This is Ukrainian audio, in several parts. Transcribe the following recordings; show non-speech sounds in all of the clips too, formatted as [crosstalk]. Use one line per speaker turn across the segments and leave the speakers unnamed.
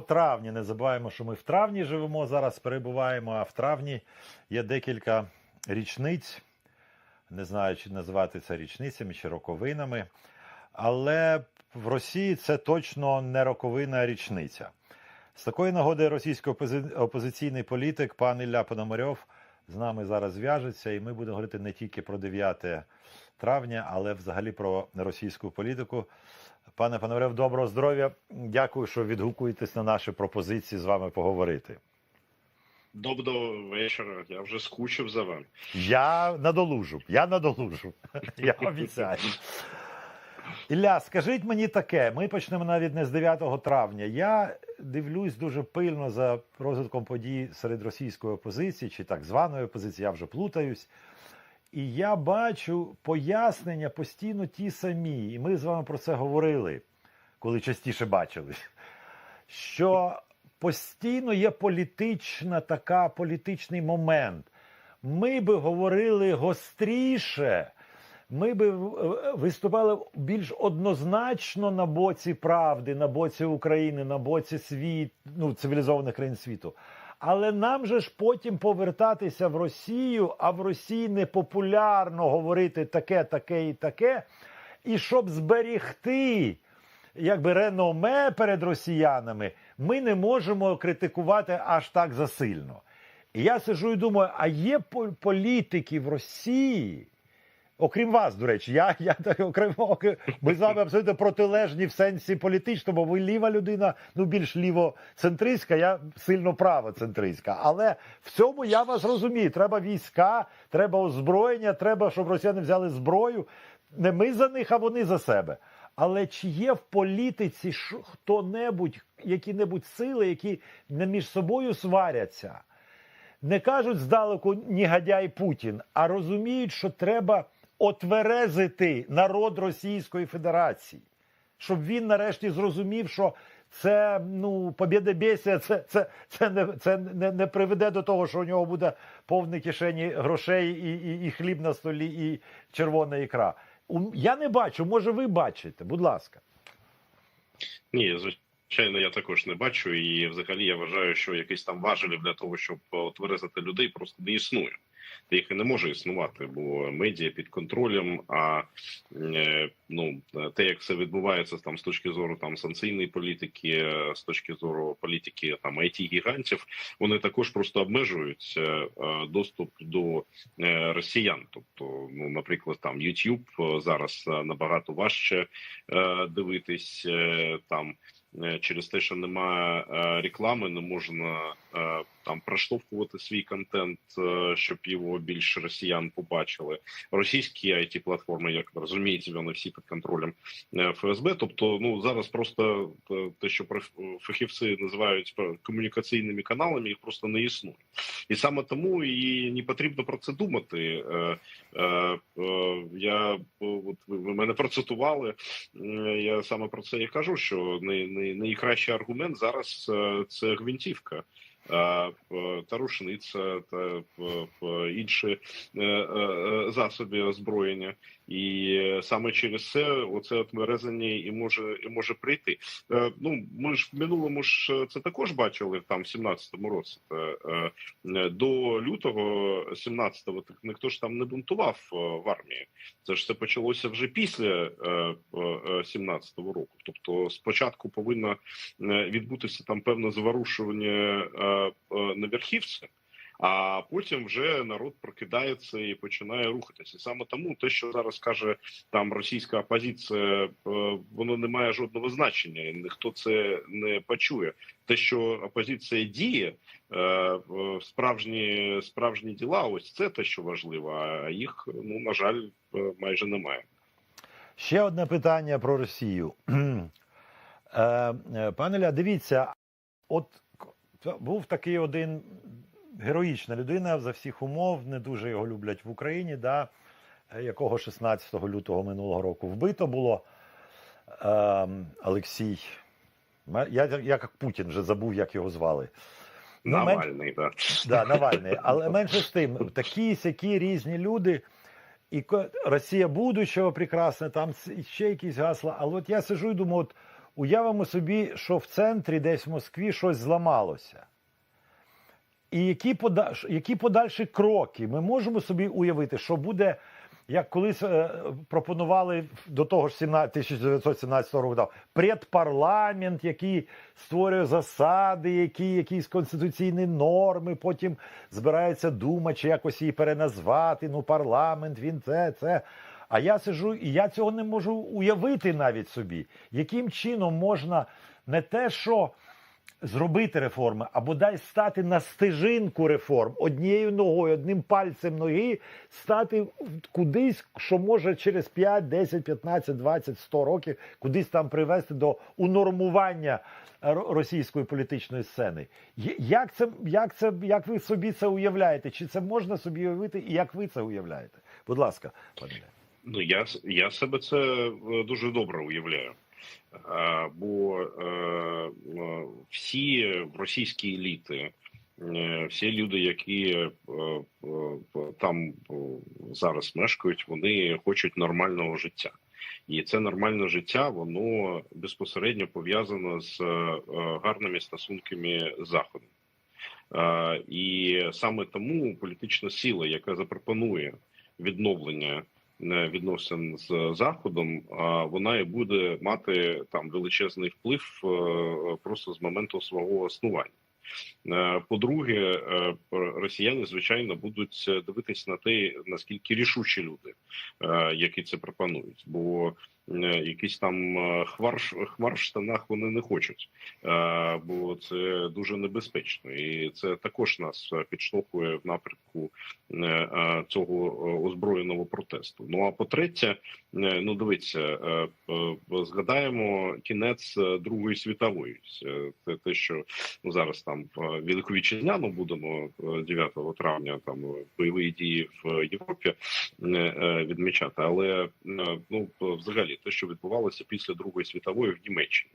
травня. Не забуваємо, що ми в травні живемо зараз, перебуваємо, а в травні є декілька річниць. Не знаю, чи називати це річницями чи роковинами. Але в Росії це точно не роковина, а річниця. З такої нагоди російський опози- опозиційний політик пан Ілля Пономарьов з нами зараз зв'яжеться, і ми будемо говорити не тільки про 9 травня, але взагалі про російську політику. Пане Пономарьов, доброго здоров'я. Дякую, що відгукуєтесь на наші пропозиції з вами поговорити.
Доброго вечора. Я вже скучив за вами.
Я надолужу, я надолужу. [laughs] Я обіцяю. Ілля, скажіть мені таке: ми почнемо навіть не з 9 травня. Я дивлюсь дуже пильно за розвитком подій серед російської опозиції чи так званої опозиції, я вже плутаюсь. І я бачу пояснення постійно ті самі. І ми з вами про це говорили, коли частіше бачились. Що постійно є політична така, політичний момент. Ми би говорили гостріше, ми би е, виступали більш однозначно на боці правди, на боці України, на боці світ, ну, цивілізованих країн світу. Але нам же ж потім повертатися в Росію, а в Росії не популярно говорити таке, таке і таке. І щоб зберігти якби реноме перед росіянами, ми не можемо критикувати аж так засильно. І я сижу і думаю: а є пол- політики в Росії? Окрім вас, до речі, я, я окрім- ми з вами абсолютно протилежні в сенсі політичному. Ви ліва людина, ну більш лівоцентристська, я сильно правоцентристська. Але в цьому я вас розумію. Треба війська, треба озброєння, треба, щоб росіяни взяли зброю. Не ми за них, а вони за себе. Але чи є в політиці хто-небудь, які-небудь сили, які не між собою сваряться? не кажуть здалеку негодяй Путін, а розуміють, що треба отверезити народ Російської Федерації, щоб він нарешті зрозумів, що це ну побєдобєсія, це, це, це, не, це не, не приведе до того, що у нього буде повні кишені грошей і, і, і хліб на столі, і червона ікра. Я не бачу, може, ви бачите, будь ласка.
Ні, звичайно, я також не бачу. І взагалі я вважаю, що якийсь там важелів для того, щоб отверезати людей, просто не існує. Їх і не може існувати, бо медіа під контролем. А е, ну те, як це відбувається там з точки зору там санкційної політики, е, з точки зору політики там it гігантів, вони також просто обмежують е, доступ до росіян. Тобто, ну, наприклад, там YouTube зараз набагато важче дивитись там. Через те, що немає реклами, не можна там проштовхувати свій контент, е, щоб його більше росіян побачили. Російські it платформи, як ви розумієте, вони всі під контролем е, ФСБ. Тобто, ну зараз просто е, те, що фахівці називають комунікаційними каналами, їх просто не існує. І саме тому і не потрібно про це думати. Я от ви мене процитували. Я саме про це і кажу, що най, най, найкращий аргумент зараз це гвинтівка. Е, Та рушниця та е, е, інші засоби озброєння, і саме через це оце отмерезання і може і може прийти. Ну ми ж в минулому ж це також бачили там в 17-му році. До лютого 17-го так ніхто ж там не бунтував в армії. Це ж це почалося вже після е, е, е, 17-го року. Тобто, спочатку повинно відбутися там певне заворушування на верхівці. А потім вже народ прокидається і починає рухатися. Саме тому те, що зараз каже там російська опозиція, воно не має жодного значення. і Ніхто це не почує. Те, що опозиція діє, е, справжні справжні діла, ось це те, що важливо. А їх ну на жаль майже немає.
Ще одне питання про Росію. [clears throat] Пане Ля, дивіться, от був такий один героїчна людина за всіх умов, не дуже його люблять в Україні, да, е, якого 16 лютого минулого року вбито було е, Олексій. Ме- Я, я як Путін вже забув, як його звали. Ну,
Навальний, так.
Да, Навальний. Але менше з тим, такі сякі різні люди. І Росія будущого прекрасна, там ще якісь гасла. Але от я сижу і думаю, от уявимо собі, що в центрі, десь в Москві, щось зламалося. І які, пода... які подальші кроки ми можемо собі уявити, що буде, як колись е, пропонували до того ж 17 1917 року, предпарламент, який створює засади, які якісь конституційні норми, потім збирається дума, чи якось її переназвати. Ну, парламент, він це, це. А я сижу, і я цього не можу уявити навіть собі, яким чином можна не те, що зробити реформи, а бодай стати на стежинку реформ однією ногою, одним пальцем ноги, стати кудись, що може через 5, 10, 15, 20, 100 років кудись там привести до унормування російської політичної сцени. Як це, як це, як ви собі це уявляєте? Чи це можна собі уявити, і як ви це уявляєте? Будь ласка, пане.
Ну я я себе це е, дуже добре уявляю. Бо е, е, всі російські еліти, всі люди, які там зараз мешкають, вони хочуть нормального життя. І це нормальне життя, воно безпосередньо пов'язано з гарними стосунками з Заходом. І саме тому політична сила, яка запропонує відновлення відносин з заходом, вона і буде мати там величезний вплив е, просто з моменту свого існування. Е, По-друге, е, росіяни звичайно будуть дивитись на те, наскільки рішучі люди, е, які це пропонують, бо е, якийсь там е, хмар, в штанах вони не хочуть, е, бо це дуже небезпечно, і це також нас підштовхує в напрямку е, е, цього е, озброєного протесту. Ну а по-третє, е, ну дивіться, е, е, згадаємо кінець е, Другої світової. Це те, що ну, зараз там в Великовітчизняну будемо е, 9 травня там бойові дії в Європі е, е, відмічати, але е, ну взагалі те, що відбувалося після Другої світової в Німеччині.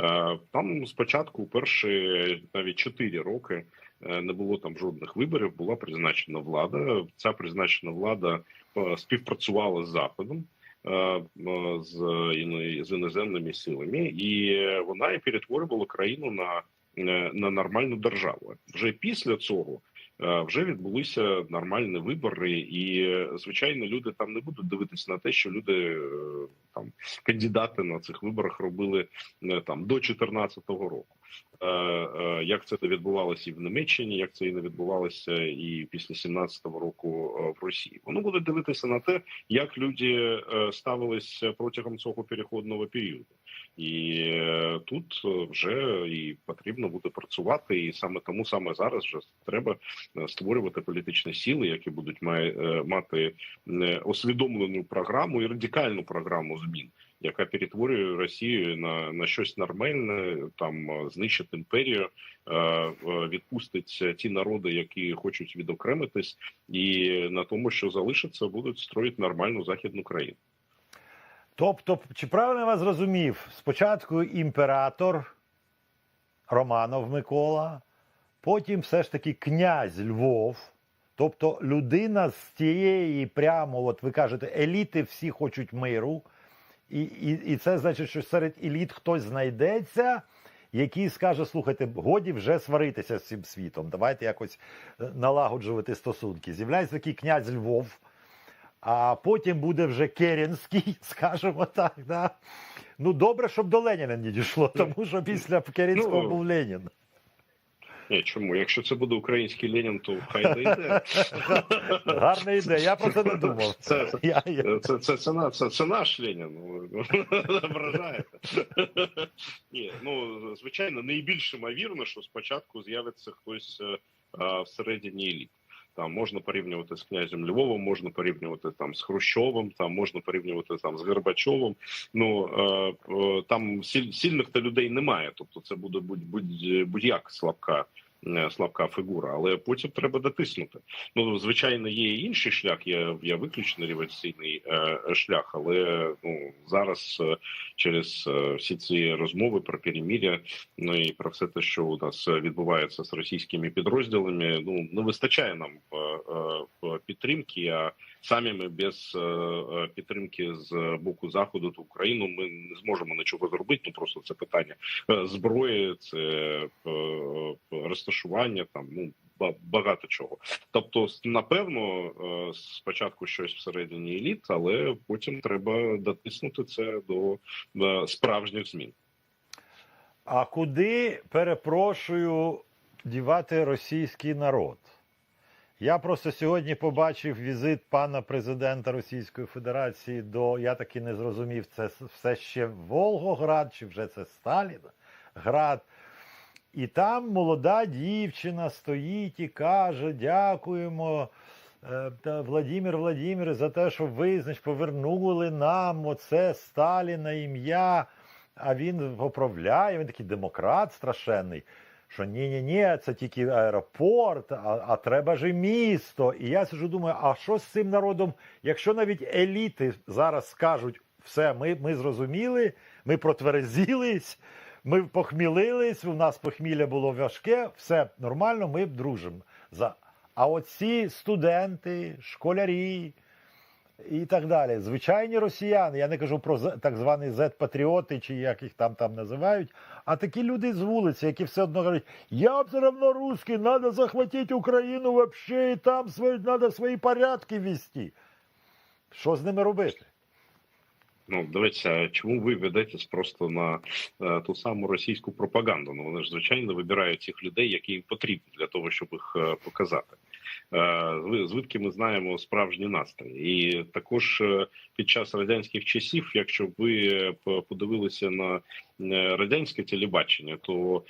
Е, Там спочатку перші навіть 4 роки е, не було там жодних виборів. Була призначена влада. Ця призначена влада е, співпрацювала з заходом. е, е, З з іноземними силами, і вона і перетворювала країну на, е, на нормальну державу. Вже після цього е, вже відбулися нормальні вибори, і е, звичайно, люди там не будуть дивитися на те, що люди е, там кандидати на цих виборах робили е, там до 2014 року. Е, е, Як це відбувалося і в Німеччині, як це і не відбувалося і після 17-го року е, в Росії. Вони будуть дивитися на те, як люди е, ставилися протягом цього переходного періоду. І е, тут е, вже і потрібно буде працювати, і саме тому саме зараз вже треба е, створювати політичні сили, які будуть мати усвідомлену програму і радикальну програму змін, яка перетворює Росію на, на щось нормальне, там знищить імперію, відпустить ті народи, які хочуть відокремитись, і на тому, що залишиться, будуть строїти нормальну західну країну.
Тобто, чи правильно я вас зрозумів? Спочатку імператор Романов Микола, потім все ж таки князь Львов. Тобто людина з тієї прямо, от ви кажете, еліти всі хочуть миру, і, і, і це значить, що серед еліт хтось знайдеться, який скаже: слухайте, годі вже сваритися з цим світом. Давайте якось е, налагоджувати стосунки. З'являється такий князь Львов. А потім буде вже Керенський, [laughs] скажімо так. Да? Ну, добре, щоб до Леніна не дійшло, тому що після Керенського
Ну,
був Ленін.
Ні, чому? Якщо це буде український Ленін, то хай не йде. [laughs]
Гарна ідея, я про це не думав. [laughs]
Це- це-
Я, я...
Це, це, це, це, це наш Ленін. ви Ображаєте. Ні, ну звичайно, найбільш ймовірно, що спочатку з'явиться хтось е, а, всередині еліт. Там можна порівнювати з князем Львовом, можна порівнювати там з Хрущовим, там можна порівнювати там з Горбачовим. Ну е, е, там сіль, сильних та людей немає. Тобто, це буде будь будь будь-як слабка. Е, Слабка фігура, але потім треба дотиснути. Ну звичайно, є інший шлях. Я я виключений революційний е, шлях, але ну зараз е, через всі ці розмови про переміря, ну і про все те, що у нас відбувається з російськими підрозділами, ну не вистачає нам підтримки. А самі ми без е, е, підтримки з боку заходу та Україну ми не зможемо нічого зробити. Ну просто це питання е, зброї, це розташування там. Ну багато чого. Тобто, напевно, спочатку щось всередині еліт, але потім треба дотиснути це до справжніх змін.
А куди, перепрошую, дівати російський народ? Я просто сьогодні побачив візит пана президента Російської Федерації до, я таки не зрозумів, це все ще Волгоград, чи вже це Сталінград. І там молода дівчина стоїть і каже: дякуємо. е, Владимир Владимир, за те, що ви значить, повернули нам оце Сталіна ім'я. А він поправляє, він такий демократ страшенний. Що ні, ні, ні, це тільки аеропорт, а, а треба ж і місто. І я сиджу, думаю, а що з цим народом, якщо навіть еліти зараз скажуть, все, ми, ми зрозуміли, ми протверезілись, ми похмілились, у нас похмілля було важке, все нормально, ми дружимо. За... А оці студенти, школярі, і так далі. Звичайні росіяни, я не кажу про так звані зет-патріоти, чи як їх там там називають, а такі люди з вулиці, які все одно кажуть, я все одно русский, треба захватити Україну вообще, і там свої, треба свої порядки вести. Що з ними робити?
Ну, дивіться, чому ви ведетесь просто на е, ту саму російську пропаганду? Ну вони ж звичайно вибирають цих людей, які їм потрібні для того, щоб їх е, показати. Е, звідки ми знаємо справжні настрій, і також е, під час радянських часів, якщо ви е, подивилися на радянське телебачення, то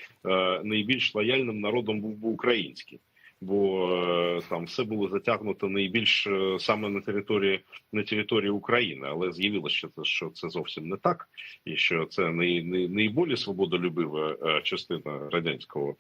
найбільш лояльним народом був би український. Бо е, там все було затягнуто найбільш е, саме на території на території України, але з'явилося, що це, що це зовсім не так, і що це най, най, найбільш свободолюбива е, частина радянського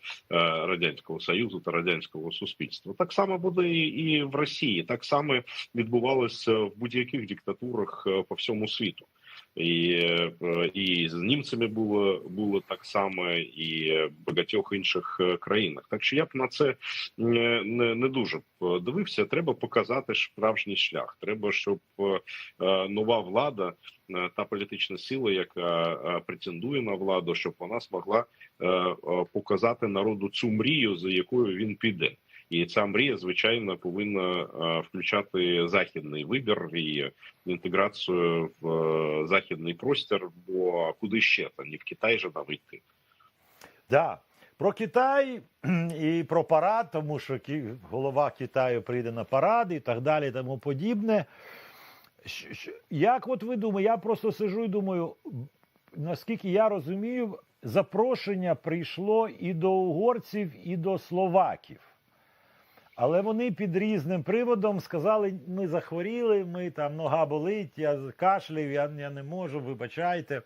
радянського союзу та радянського суспільства. Так само буде і, в Росії. Так само відбувалося в будь-яких диктатурах по всьому світу. І, е, і з німцями було було так само, і в багатьох інших е, країнах. Так що я б на це не, не, не дуже дивився. Треба показати справжній шлях. Треба, щоб е, е, нова влада, е, та політична сила, яка е, претендує на владу, щоб вона змогла е, е, показати народу цю мрію, за якою він піде. І ця мрія, звичайно, повинна включати західний вибір і інтеграцію в західний простір. Бо куди ще та не в Китай же нам йти.
Да. Про Китай і про парад, тому що голова Китаю прийде на парад і так далі, тому подібне. Як от ви думаєте, я просто сижу і думаю, наскільки я розумію, запрошення прийшло і до угорців, і до словаків. Але вони під різним приводом сказали: ми захворіли, ми там нога болить, я кашляю, я, я не можу, вибачайте.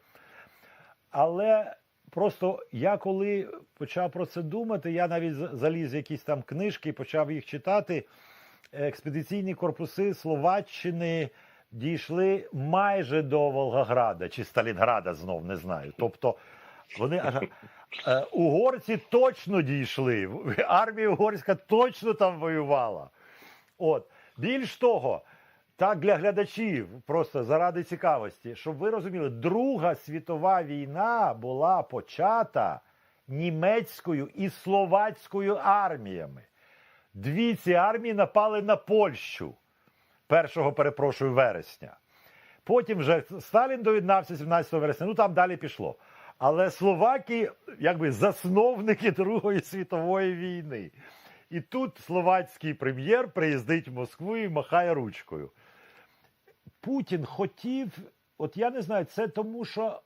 Але просто я коли почав про це думати, я навіть заліз в якісь там книжки, почав їх читати. Експедиційні корпуси Словаччини дійшли майже до Волгограда чи Сталінграда знов не знаю. Тобто вони аж угорці точно дійшли. Армія угорська точно там воювала. От більш того, так для глядачів, просто заради цікавості, щоб ви розуміли, Друга світова війна була почата німецькою і словацькою арміями. Дві ці армії напали на Польщу 1, перепрошую, вересня. Потім вже Сталін доєднався 17 вересня, ну там далі пішло. Але словаки, якби засновники Другої світової війни. І тут словацький прем'єр приїздить в Москву і махає ручкою. Путін хотів, от я не знаю, це тому, що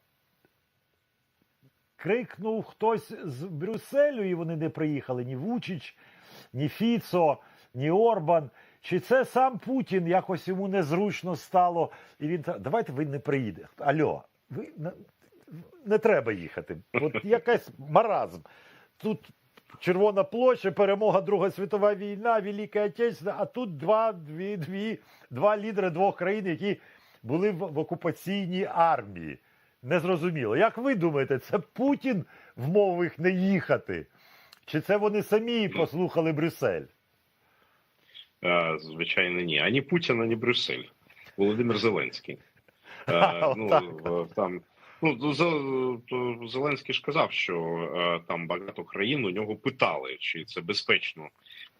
крикнув хтось з Брюсселю, і вони не приїхали ні Вучич, ні Фіцо, ні Орбан. Чи це сам Путін якось йому незручно стало, і він давайте ви не приїдете. Альо, ви не, треба їхати. От [laughs] якась маразм. Тут Червона площа, перемога Друга світова війна, Велика Отечественна, а тут два, дві, дві, два лідери двох країн, які були в, в окупаційній армії. Незрозуміло. Як ви думаєте, це Путін вмовив їх не їхати? Чи це вони самі послухали Брюссель?
Е, Звичайно, ні. Ані Путін, ані Брюссель. Володимир Зеленський. Е, [laughs] Ну,
Отак.
в- там, ну, Зеленський ж казав, що е, там багато країн у нього питали, чи це безпечно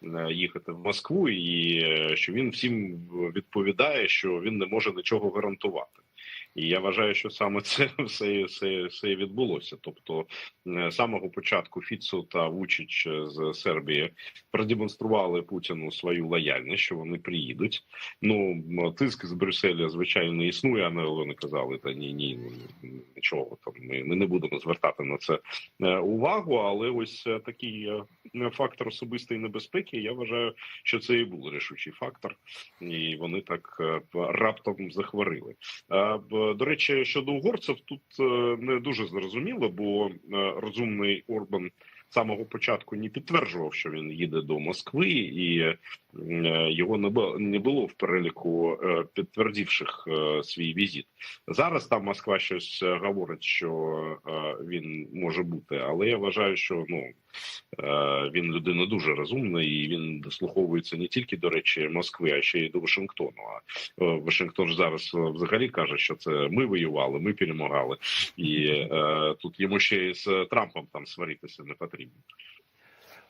е, їхати в Москву, і е, що він всім відповідає, що він не може нічого гарантувати. І я вважаю, що саме це [laughs] все, все, все відбулося. Тобто, е, з самого початку Фіцу та Вучич з Сербії продемонстрували Путіну свою лояльність, що вони приїдуть. Ну тиск з Брюсселя, звичайно, існує, але вони казали, та ні, ні, ні, нічого там. Ми, ми не будемо звертати на це е, увагу. Але ось е, такий е, фактор особистої небезпеки. Я вважаю, що це і був рішучий фактор, і вони так е, раптом захворили. Е, До речі, щодо угорців, тут е, не дуже зрозуміло, бо е, розумний Орбан самого початку не підтверджував, що він їде до Москви, і е, його не було, в переліку е, підтвердивших е, свій візит. Зараз там Москва щось говорить, що він може бути, але я вважаю, що ну він людина дуже розумна, і він дослуховується не тільки до речі Москви, а ще й до Вашингтону. А Вашингтон ж зараз взагалі каже, що це ми воювали, ми перемагали, і тут йому ще з Трампом там сваритися не потрібно.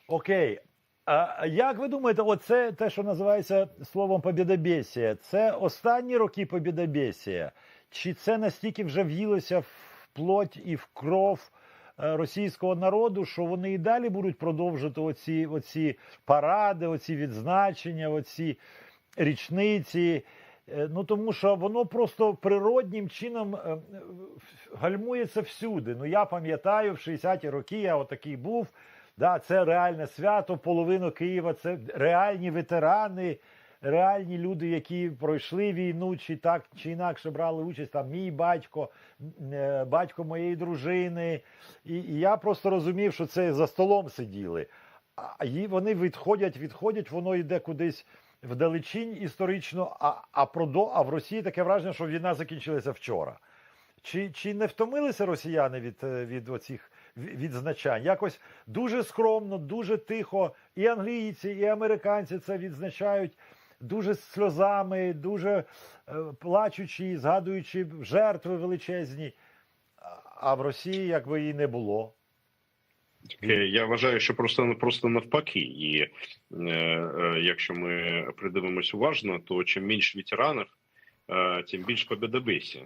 Окей. А як ви думаєте, оце те, що називається словом побєдобєсія, це останні роки побєдобєсія? Чи це настільки вже в'їлося в плоть і в кров е, російського народу, що вони і далі будуть продовжувати оці, оці паради, оці відзначення, оці річниці? Е, Ну тому що воно просто природнім чином е, гальмується всюди. Ну я пам'ятаю, в 60-ті роки я отакий був. Да, це реальне свято, половину Києва, це реальні ветерани, реальні люди, які пройшли війну, чи так чи інакше брали участь. Там мій батько, е, батько моєї дружини. І, і я просто розумів, що це за столом сиділи. А вони відходять, відходять, воно йде кудись вдалечінь історично. А, а, продо, а в Росії таке враження, що війна закінчилася вчора. Чи, чи не втомилися росіяни від, е, від оцих відзначань? Якось дуже скромно, дуже тихо. І англійці, і американці це відзначають дуже сльозами, дуже е, плачучи, згадуючи жертви величезні. А- в Росії якби і не було.
Е, Я вважаю, що просто просто навпаки, і е, е, якщо ми придивимось уважно, то чим більш ветеранів, е, тим більш побєдобєсія.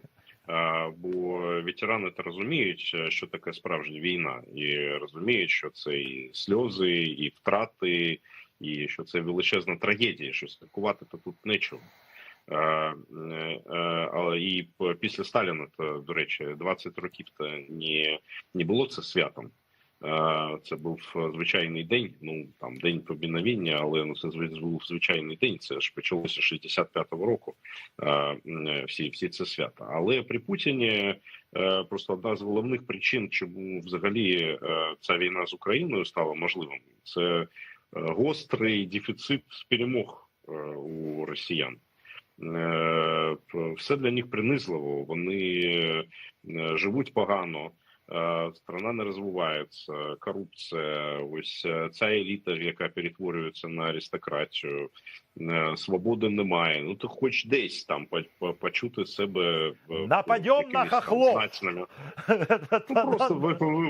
Е, бо ветерани то розуміють, е, що таке справжня війна, і розуміють, що це і сльози, і втрати, і що це величезна трагедія, що святкувати то тут нічого. Е, Але і після Сталіна, то, до речі, 20 років то не, не було це святом. Е, Це був е, звичайний день. Ну там день побіновіння, але ну це був звичайний день. Це ж почалося з 65-го року. е, Всі всі це свята. Але при Путіні просто одна з головних причин, чому взагалі ця війна з Україною стала можливим, це гострий дефіцит перемог у росіян. Все для них принизливо. Вони живуть погано. Е, Страна не розвивається, корупція, ось е, ця еліта, яка перетворюється на аристократію, е, свободи немає. Ну ти хоч десь там по- по- почути себе
Нападем на хохлов!
значеннями. [laughs] Ну, просто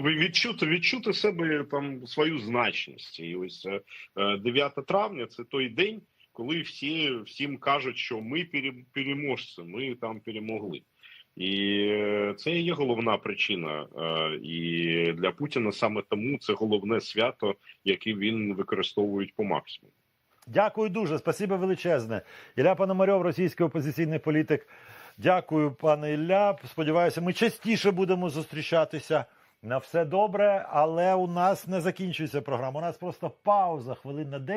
відчути, відчути себе там свою значність. І ось е, е, 9 травня це той день, коли всі всім кажуть, що ми переможці, ми там перемогли. І е, це є головна причина. Е, І для Путіна саме тому це головне свято, яке він використовує по максимуму.
Дякую дуже, спасибо величезне. Ілля Пономарьов, російський опозиційний політик. Дякую, пане Ілля. Сподіваюся, ми частіше будемо зустрічатися. На все добре, але у нас не закінчується програма. У нас просто пауза хвилин на 10.